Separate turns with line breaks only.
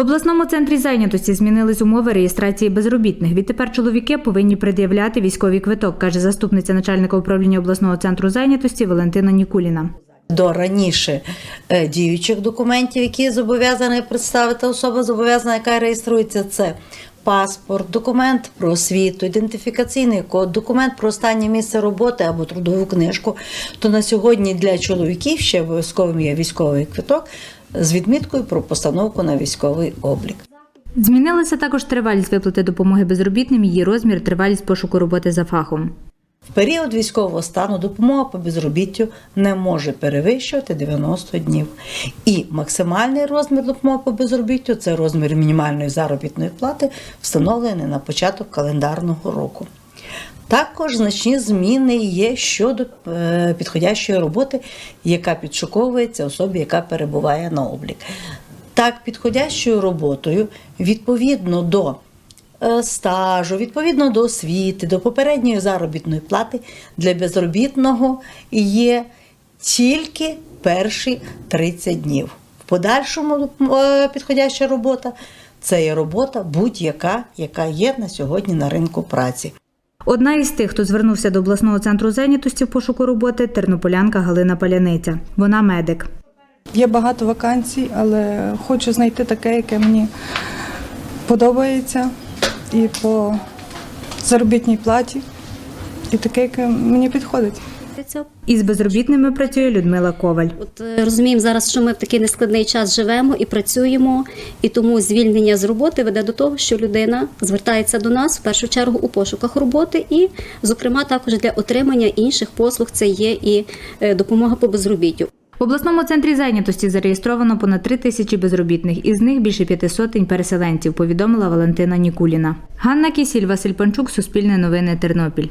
обласному центрі зайнятості змінились умови реєстрації безробітних. Відтепер чоловіки повинні пред'являти військовий квиток, каже заступниця начальника управління обласного центру зайнятості Валентина Нікуліна.
до раніше е, діючих документів, які зобов'язана представити особа зобов'язана, яка реєструється, це паспорт, документ про освіту, ідентифікаційний код, документ про останнє місце роботи або трудову книжку. То на сьогодні для чоловіків ще обов'язковим є військовий квиток з відміткою про постановку на військовий облік.
Змінилася також тривалість виплати допомоги безробітним, її розмір, тривалість пошуку роботи за фахом.
В період військового стану допомога по безробіттю не може перевищувати 90 днів. І максимальний розмір допомоги по безробіттю це розмір мінімальної заробітної плати, встановлений на початок календарного року. Також значні зміни є щодо е, підходящої роботи, яка підшуковується особі, яка перебуває на облік. Так, підходящою роботою відповідно до стажу, відповідно до освіти, до попередньої заробітної плати для безробітного є тільки перші 30 днів. В подальшому е, підходяща робота це є робота будь-яка, яка є на сьогодні на ринку праці.
Одна із тих, хто звернувся до обласного центру зайнятості в пошуку роботи, тернополянка Галина Паляниця. Вона медик.
Є багато вакансій, але хочу знайти таке, яке мені подобається і по заробітній платі, і таке, яке мені підходить.
Із безробітними працює Людмила Коваль.
От е, розуміємо зараз, що ми в такий нескладний час живемо і працюємо, і тому звільнення з роботи веде до того, що людина звертається до нас в першу чергу у пошуках роботи, і, зокрема, також для отримання інших послуг це є і е, допомога по безробіттю.
В обласному центрі зайнятості зареєстровано понад три тисячі безробітних, із них більше п'яти сотень переселенців, повідомила Валентина Нікуліна. Ганна Кісіль, Василь Панчук, Суспільне новини, Тернопіль.